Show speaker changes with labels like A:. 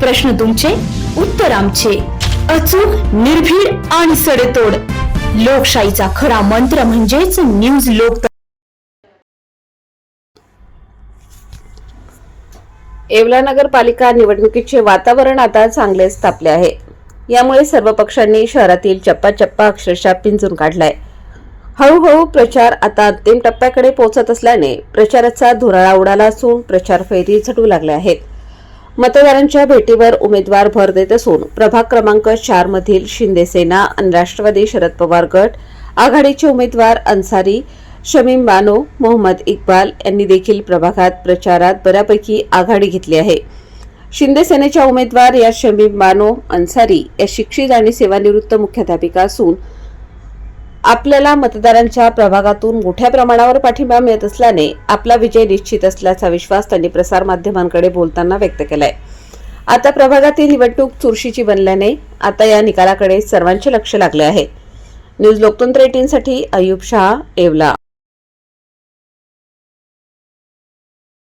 A: प्रश्न तुमचे उत्तर आमचे. अचूक निर्भीड आणि सडेतोड. लोकशाहीचा खरा मंत्र म्हणजेच न्यूज लोक
B: येवला नगरपालिका निवडणुकीचे वातावरण आता चांगलेच तापले आहे. यामुळे सर्व पक्षांनी शहरातील चप्पा चप्पा अक्षरशः पिंजून काढलाय. हळूहळू प्रचार आता अंतिम टप्प्याकडे पोहोचत असल्याने प्रचाराचा धुराळा उडाला असून प्रचार फेरी झटू लागल्या आहेत. मतदारांच्या भेटीवर उमेदवार भर देत असून प्रभाग क्रमांक चार मधील शिंदेसेना आणि राष्ट्रवादी शरद पवार गट आघाडीचे उमेदवार अन्सारी शमीम बानो मोहम्मद इक्बाल यांनी देखील प्रभागात प्रचारात बऱ्यापैकी आघाडी घेतली आहे. शिंदे सेनेच्या उमेदवार या शमीम बानो अन्सारी या शिक्षित आणि सेवानिवृत्त मुख्याध्यापिका असून आपल्याला मतदारांच्या प्रभागातून मोठ्या प्रमाणावर पाठिंबा मिळत असल्याने आपला विजय निश्चित असल्याचा विश्वास त्यांनी प्रसारमाध्यमांकडे बोलताना व्यक्त केलाय. आता प्रभागातील निवडणूक चुरशीची बनल्याने आता या निकालाकडे सर्वांचे लक्ष लागले आहे. न्यूज लोकतंत्र एटीनसाठी अयुब शहा येवला.